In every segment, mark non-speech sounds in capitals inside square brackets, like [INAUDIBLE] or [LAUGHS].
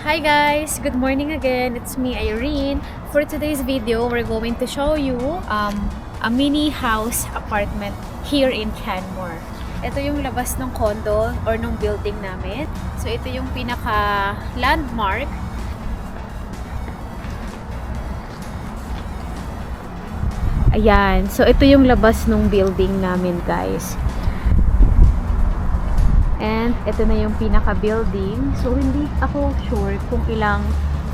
Hi guys! Good morning again. It's me, Irene. For today's video, we're going to show you um, a mini house apartment here in Canmore. Ito yung labas ng condo or ng building namin. So ito yung pinaka landmark. Ayan. So ito yung labas ng building namin guys. And ito na yung pinaka-building. So hindi ako sure kung ilang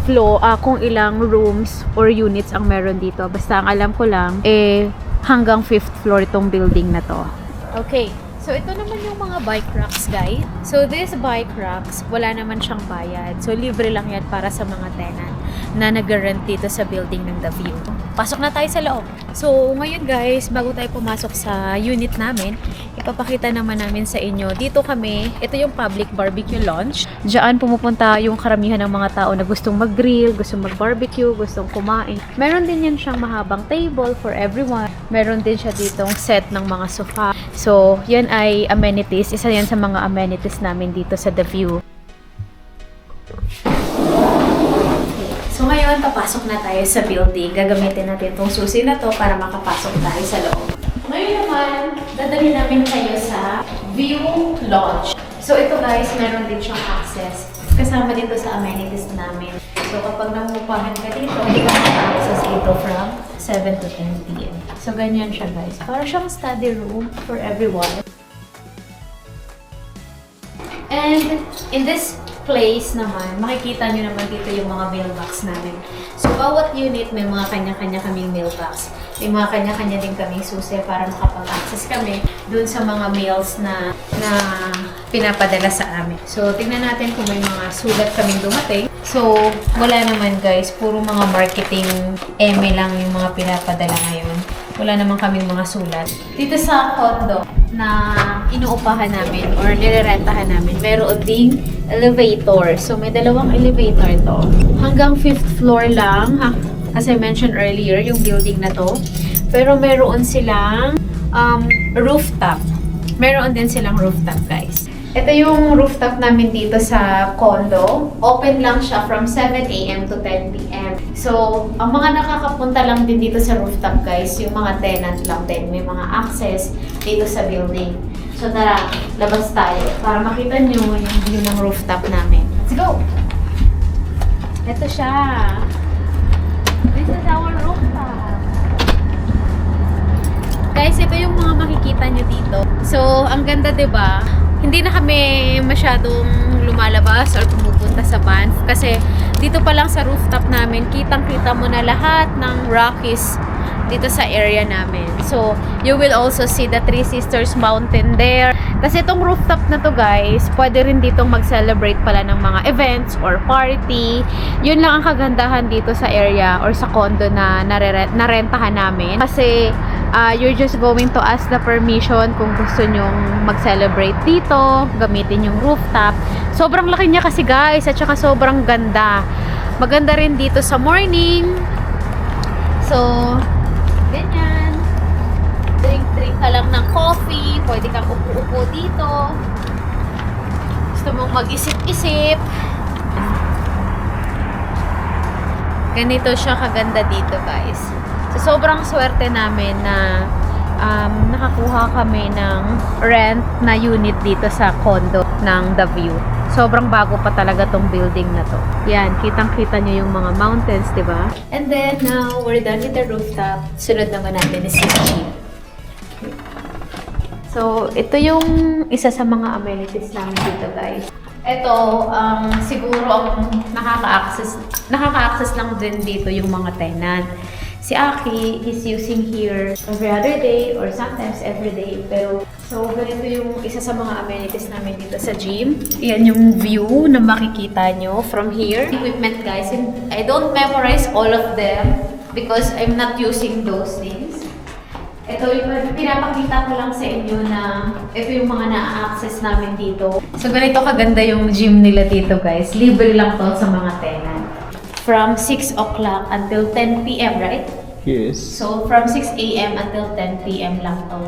floor, ah, kung ilang rooms or units ang meron dito. Basta ang alam ko lang, eh, hanggang fifth floor itong building na to. Okay. So, ito naman yung mga bike racks, guys. So, this bike racks, wala naman siyang bayad. So, libre lang yan para sa mga tenant na nag-rent dito sa building ng The View. Pasok na tayo sa loob. So, ngayon guys, bago tayo pumasok sa unit namin, ipapakita naman namin sa inyo. Dito kami, ito yung public barbecue launch. Diyan pumupunta yung karamihan ng mga tao na gustong mag-grill, gustong mag-barbecue, gustong kumain. Meron din yan siyang mahabang table for everyone. Meron din siya ditong set ng mga sofa. So, yan ay amenities. Isa yan sa mga amenities namin dito sa The View. So ngayon, papasok na tayo sa building. Gagamitin natin itong susi na to para makapasok tayo sa loob. Ngayon naman, dadali namin kayo sa View Lodge. So ito guys, meron din siyang access. Kasama dito sa amenities namin. So kapag nangungupahan ka dito, ka access dito from 7 to 10 p.m. So ganyan siya guys. Para siyang study room for everyone. And in this place naman, makikita nyo naman dito yung mga mailbox namin. So, bawat unit may mga kanya-kanya kaming mailbox. May mga kanya-kanya din kaming susi para makapag-access kami dun sa mga mails na, na pinapadala sa amin. So, tingnan natin kung may mga sulat kaming dumating. So, wala naman guys. Puro mga marketing eme lang yung mga pinapadala ngayon. Wala naman kaming mga sulat. Dito sa condo na inuupahan namin or nirerentahan namin, meron ding elevator. So, may dalawang elevator to. Hanggang fifth floor lang, ha? as I mentioned earlier, yung building na to. Pero meron silang um, rooftop. Meron din silang rooftop, guys. Ito yung rooftop namin dito sa condo. Open lang siya from 7 a.m. to 10 p.m. So, ang mga nakakapunta lang din dito sa rooftop, guys, yung mga tenant lang din. May mga access dito sa building. So, tara, labas tayo para makita nyo yung view ng rooftop namin. Let's go! Ito siya. This is our rooftop. Guys, ito yung mga makikita nyo dito. So, ang ganda ba? Hindi na kami masyadong lumalabas or pumupunta sa Banff kasi dito pa lang sa rooftop namin, kitang-kita mo na lahat ng Rockies dito sa area namin. So, you will also see the Three Sisters Mountain there. Kasi itong rooftop na to guys, pwede rin ditong mag-celebrate pala ng mga events or party. Yun lang ang kagandahan dito sa area or sa condo na narere- narentahan namin. Kasi uh, you're just going to ask the permission kung gusto nyong mag-celebrate dito, gamitin yung rooftop. Sobrang laki niya kasi guys, at saka sobrang ganda. Maganda rin dito sa morning. So, ganyan. Drink-drink ka lang ng coffee. Pwede kang upo-upo dito. Gusto mong mag-isip-isip. Ganito siya kaganda dito, guys. So, sobrang swerte namin na um, nakakuha kami ng rent na unit dito sa condo ng The View. Sobrang bago pa talaga tong building na to. Yan, kitang-kita nyo yung mga mountains, di ba? And then, now, we're done with the rooftop. Sunod naman natin is yung. So, ito yung isa sa mga amenities namin dito, guys. Ito, um, siguro ang nakaka-access, nakaka-access lang din dito yung mga tenant. Si Aki is using here every other day or sometimes every day. Pero, so, ganito yung isa sa mga amenities namin dito sa gym. Yan yung view na makikita nyo from here. Equipment, guys. And I don't memorize all of them because I'm not using those things. Ito yung pinapakita ko lang sa inyo na ito yung mga na-access namin dito. So, ganito kaganda yung gym nila dito, guys. Libre lang to sa mga tenant. From 6 o'clock until 10 p.m., right? Yes. So, from 6 a.m. until 10 p.m. lang to.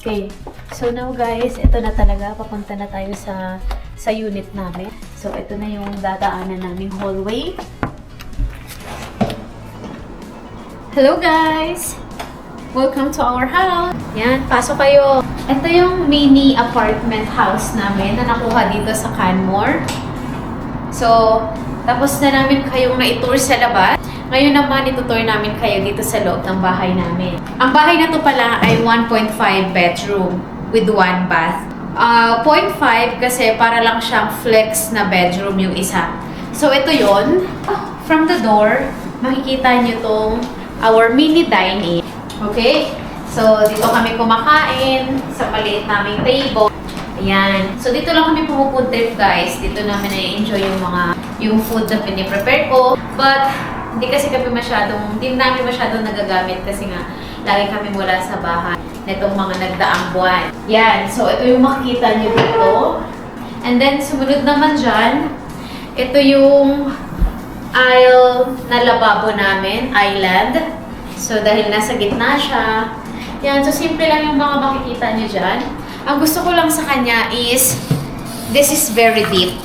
Okay. So, now guys, ito na talaga. Papunta na tayo sa sa unit namin. So, ito na yung dadaanan naming hallway. Hello guys! Welcome to our house! Yan, pasok kayo. Ito yung mini apartment house namin na nakuha dito sa Canmore. So, tapos na namin kayong na-tour sa labas. Ngayon naman, itutour namin kayo dito sa loob ng bahay namin. Ang bahay na to pala ay 1.5 bedroom with one bath. Ah, 0.5 kasi para lang siyang flex na bedroom yung isa. So, ito yon From the door, makikita nyo tong our mini dining. Okay? So, dito kami kumakain sa maliit naming table. Ayan. So, dito lang kami pumupunta guys. Dito namin na-enjoy yung mga, yung food na piniprepare ko. But, hindi kasi kami masyadong, hindi namin masyadong nagagamit kasi nga, lagi kami mula sa bahay nitong mga nagdaang buwan. Yan. So, ito yung makikita nyo dito. And then, sumunod naman dyan, ito yung aisle na lababo namin, island. So, dahil nasa gitna siya. Yan. So, simple lang yung mga makikita nyo dyan. Ang gusto ko lang sa kanya is, this is very deep.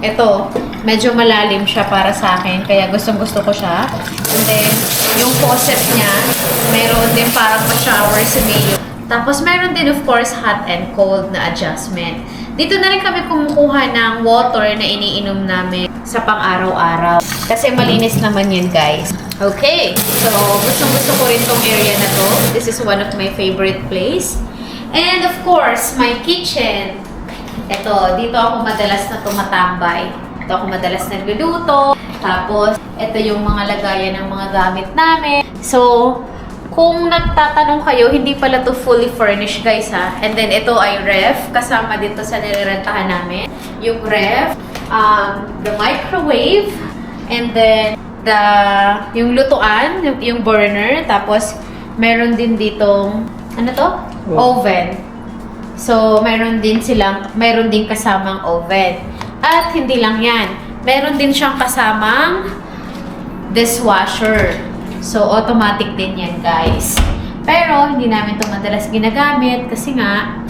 Ito, medyo malalim siya para sa akin, kaya gustong gusto ko siya. And then, yung faucet niya, mayroon din parang pa-shower si Mayo. Tapos, mayroon din of course hot and cold na adjustment. Dito na rin kami kumukuha ng water na iniinom namin sa pang-araw-araw. Kasi malinis naman yun, guys. Okay, so gustong gusto ko rin tong area na to. This is one of my favorite place. And of course, my kitchen. Ito, dito ako madalas na tumatambay. Ito ako madalas nagluluto. Tapos, ito yung mga lagayan ng mga gamit namin. So, kung nagtatanong kayo, hindi pala to fully furnished guys ha. And then ito ay ref, kasama dito sa nirerentahan namin. Yung ref, um, the microwave, and then the, yung lutuan, yung, yung burner, tapos meron din ditong, ano to? Oven. So, mayroon din silang, mayroon din kasamang oven. At hindi lang yan, meron din siyang kasamang dishwasher. So, automatic din yan, guys. Pero, hindi namin ito madalas ginagamit kasi nga,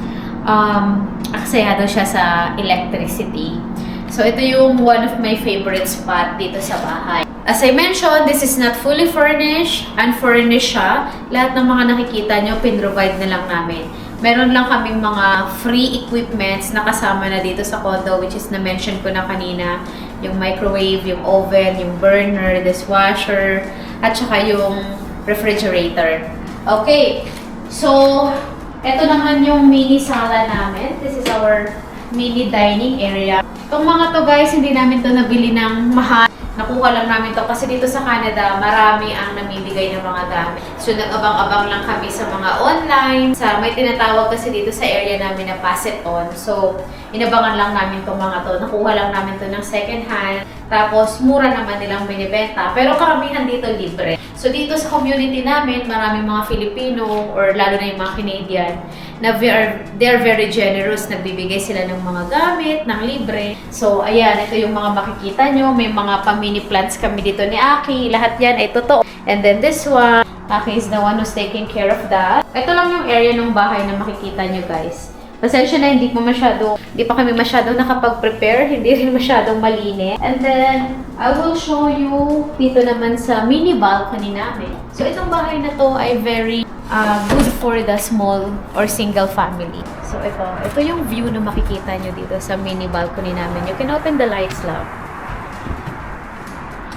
um, aksayado siya sa electricity. So, ito yung one of my favorite spot dito sa bahay. As I mentioned, this is not fully furnished. Unfurnished siya. Lahat ng mga nakikita nyo, pin-provide na lang namin. Meron lang kaming mga free equipments na kasama na dito sa condo, which is na-mention ko na kanina. Yung microwave, yung oven, yung burner, dishwasher, at saka yung refrigerator. Okay, so, ito naman yung mini sala namin. This is our mini dining area. Itong mga to guys, hindi namin to nabili ng mahal. Nakuha lang namin to kasi dito sa Canada, marami ang namimigay ng mga gamit. So, nag-abang-abang lang kami sa mga online. Sa, may tinatawag kasi dito sa area namin na pass it on. So, inabangan lang namin tong mga to. Nakuha lang namin to ng second hand. Tapos, mura naman nilang binibenta. Pero karamihan dito libre. So, dito sa community namin, maraming mga Filipino or lalo na yung mga Canadian na they're, they're very generous. Nagbibigay sila ng mga gamit, ng libre. So, ayan, ito yung mga makikita nyo. May mga pa-mini plants kami dito ni Aki. Lahat yan ay totoo. And then this one, Aki is the one who's taking care of that. Ito lang yung area ng bahay na makikita nyo guys. Pasensya na, hindi pa masyado, hindi pa kami masyado nakapag-prepare, hindi rin masyadong malinis. And then, I will show you dito naman sa mini balcony namin. So, itong bahay na to ay very uh, good for the small or single family. So, ito, ito yung view na makikita nyo dito sa mini balcony namin. You can open the lights lang.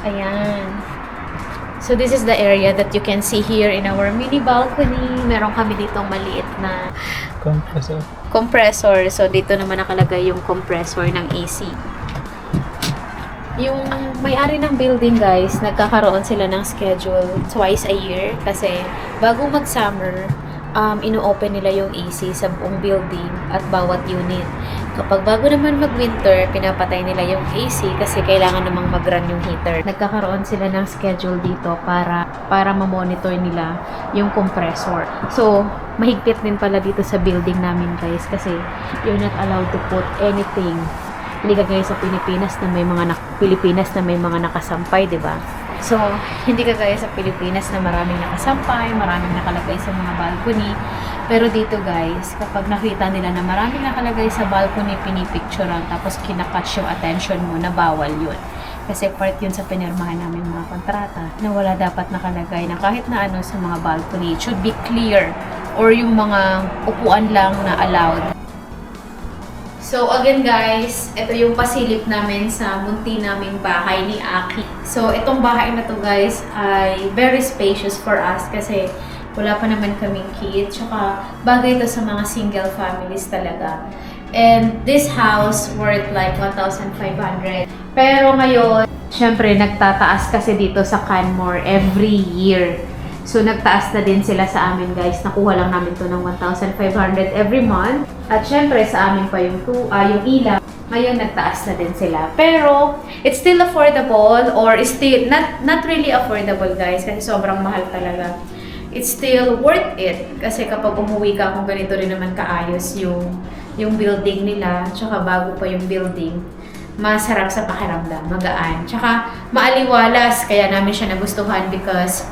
Ayan. So this is the area that you can see here in our mini balcony. Meron kami ditong maliit na Compressor. Compressor. So dito naman nakalagay yung compressor ng AC. Yung may-ari ng building guys, nagkakaroon sila ng schedule twice a year kasi bago mag-summer, um, ino-open nila yung AC sa buong building at bawat unit. Kapag bago naman mag-winter, pinapatay nila yung AC kasi kailangan namang mag-run yung heater. Nagkakaroon sila ng schedule dito para para ma-monitor nila yung compressor. So, mahigpit din pala dito sa building namin guys kasi you're not allowed to put anything. Hindi ka sa Pilipinas na may mga nak- Pilipinas na may mga nakasampay, 'di ba? So, hindi kagaya sa Pilipinas na maraming nakasampay, maraming nakalagay sa mga balcony. Pero dito guys, kapag nakita nila na maraming nakalagay sa balcony, pinipicturean, tapos kinakatch yung attention mo na bawal yun. Kasi part yun sa pinirmahan namin mga kontrata na wala dapat nakalagay na kahit na ano sa mga balcony. It should be clear or yung mga upuan lang na allowed. So again guys, ito yung pasilip namin sa munti naming bahay ni Aki. So itong bahay na to guys ay very spacious for us kasi wala pa naman kaming kids. Tsaka bagay ito sa mga single families talaga. And this house worth like 1,500. Pero ngayon, syempre nagtataas kasi dito sa Canmore every year. So, nagtaas na din sila sa amin, guys. Nakuha lang namin to ng 1,500 every month. At syempre, sa amin pa yung, tu ah, yung ilaw. Ngayon, nagtaas na din sila. Pero, it's still affordable or still, not, not really affordable, guys. Kasi sobrang mahal talaga. It's still worth it. Kasi kapag umuwi ka, kung ganito rin naman kaayos yung, yung building nila, tsaka bago pa yung building, masarap sa pakiramdam, magaan. Tsaka maaliwalas, kaya namin siya nagustuhan because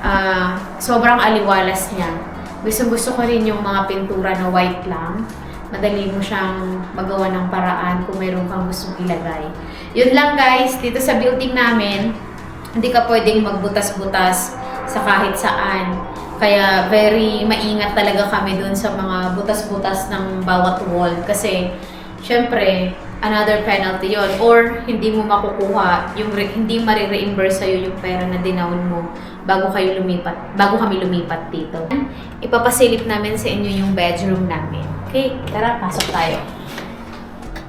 ah, sobrang aliwalas niya. Gusto gusto ko rin yung mga pintura na white lang. Madali mo siyang magawa ng paraan kung mayroon kang gustong ilagay. Yun lang guys, dito sa building namin, hindi ka pwedeng magbutas-butas sa kahit saan. Kaya very maingat talaga kami dun sa mga butas-butas ng bawat wall. Kasi, syempre, another penalty yon Or, hindi mo makukuha, yung hindi marireimburse sa'yo yung pera na dinaon mo bago kayo lumipat, bago kami lumipat dito. Ipapasilip namin sa inyo yung bedroom namin. Okay, tara, pasok tayo.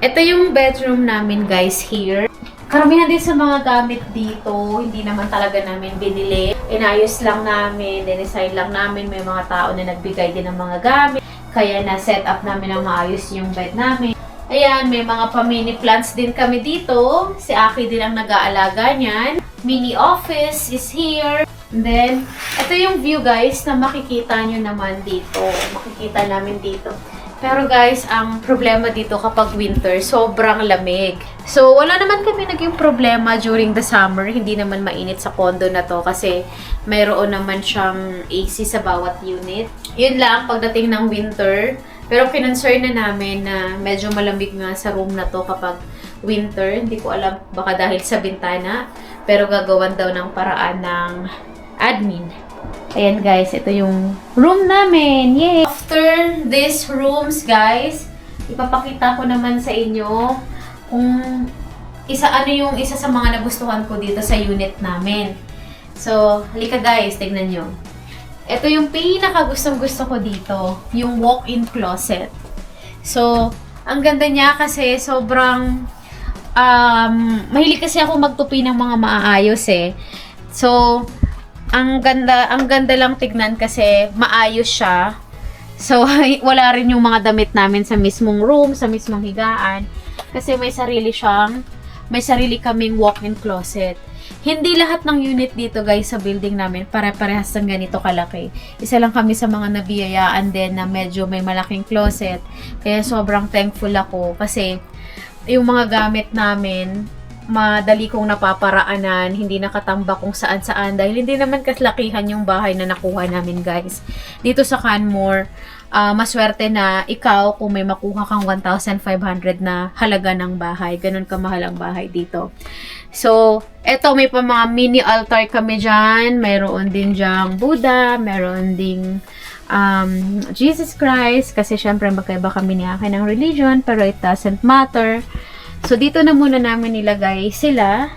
Ito yung bedroom namin guys here. Karamihan din sa mga gamit dito, hindi naman talaga namin binili. Inayos lang namin, dinesign lang namin. May mga tao na nagbigay din ng mga gamit. Kaya na-set up namin ng maayos yung bed namin. Ayan, may mga pa-mini plants din kami dito. Si Aki din ang nag-aalaga niyan. Mini office is here. And then, ito yung view guys na makikita nyo naman dito. Makikita namin dito. Pero guys, ang problema dito kapag winter, sobrang lamig. So, wala naman kami naging problema during the summer. Hindi naman mainit sa condo na to kasi mayroon naman siyang AC sa bawat unit. Yun lang pagdating ng winter. Pero kinonsern na namin na medyo malamig nga sa room na to kapag winter. Hindi ko alam, baka dahil sa bintana. Pero gagawan daw ng paraan ng admin. Ayan guys, ito yung room namin. Yay! After these rooms guys, ipapakita ko naman sa inyo kung isa ano yung isa sa mga nagustuhan ko dito sa unit namin. So, halika guys, tignan nyo. Ito yung pinaka gustong gusto ko dito, yung walk-in closet. So, ang ganda niya kasi sobrang um, mahilig kasi ako magtupi ng mga maaayos eh. So, ang ganda, ang ganda lang tignan kasi maayos siya. So, [LAUGHS] wala rin yung mga damit namin sa mismong room, sa mismong higaan. Kasi may sarili siyang, may sarili kaming walk-in closet. Hindi lahat ng unit dito guys sa building namin pare-parehas ng ganito kalaki. Isa lang kami sa mga nabiyayaan din na medyo may malaking closet. Kaya sobrang thankful ako kasi yung mga gamit namin madali kong napaparaanan, hindi nakatambak kung saan-saan dahil hindi naman kaslakihan yung bahay na nakuha namin guys. Dito sa Canmore, ah, maswerte na ikaw kung may makuha kang 1,500 na halaga ng bahay. Ganun kamahal ang bahay dito. So, eto may pa mga mini altar kami dyan. Mayroon din dyang Buddha, meron ding um, Jesus Christ. Kasi syempre magkaiba kami ni akin ng religion, pero it doesn't matter. So, dito na muna namin nilagay sila.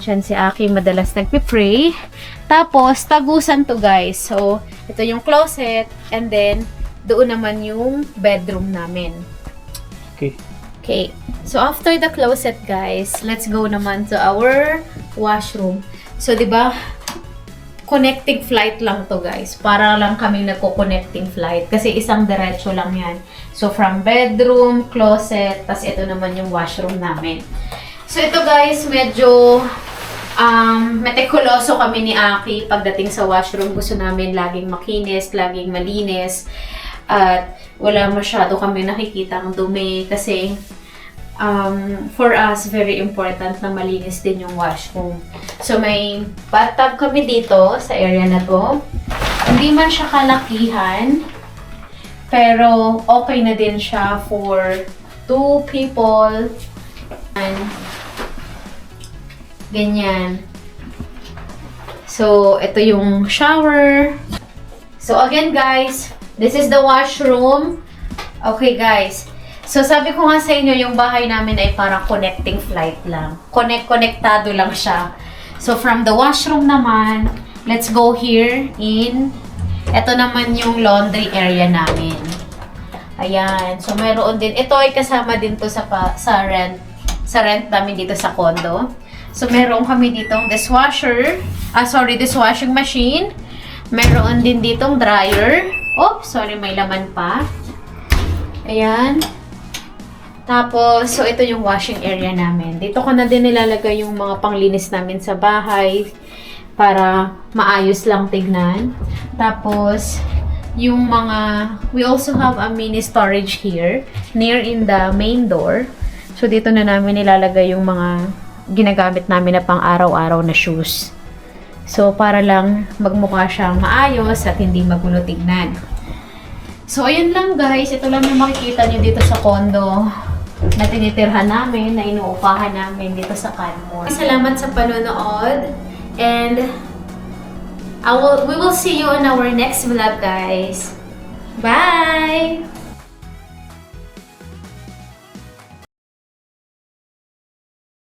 Diyan si Aki madalas nagpipray. Tapos, tagusan to guys. So, ito yung closet. And then, doon naman yung bedroom namin. Okay. Okay. So, after the closet, guys, let's go naman to our washroom. So, di ba, connecting flight lang to, guys. Para lang kami nagko-connecting flight. Kasi isang diretso lang yan. So, from bedroom, closet, tas ito naman yung washroom namin. So, ito, guys, medyo um, metikuloso kami ni Aki pagdating sa washroom. Gusto namin laging makinis, laging malinis. At wala masyado kami nakikita ang dumi kasi um, for us, very important na malinis din yung washroom. So, may bathtub kami dito sa area na to. Hindi man siya kalakihan, pero okay na din siya for two people. And, ganyan. So, ito yung shower. So, again guys, this is the washroom. Okay guys. So, sabi ko nga sa inyo, yung bahay namin ay parang connecting flight lang. Connect-connectado lang siya. So, from the washroom naman, let's go here in, ito naman yung laundry area namin. Ayan. So, mayroon din, ito ay kasama din to sa, pa, sa rent, sa rent namin dito sa condo. So, meron kami ditong dishwasher, ah, sorry, dishwashing machine. Meron din ditong dryer. Oops, sorry, may laman pa. Ayan. Tapos, so ito yung washing area namin. Dito ko na din nilalagay yung mga panglinis namin sa bahay para maayos lang tignan. Tapos, yung mga, we also have a mini storage here near in the main door. So, dito na namin nilalagay yung mga ginagamit namin na pang araw-araw na shoes. So, para lang magmukha siyang maayos at hindi magulo tignan. So, ayun lang guys. Ito lang yung makikita nyo dito sa condo na tinitirhan namin, na inuupahan namin dito sa Canmore. Salamat sa panonood. And I will, we will see you on our next vlog, guys. Bye!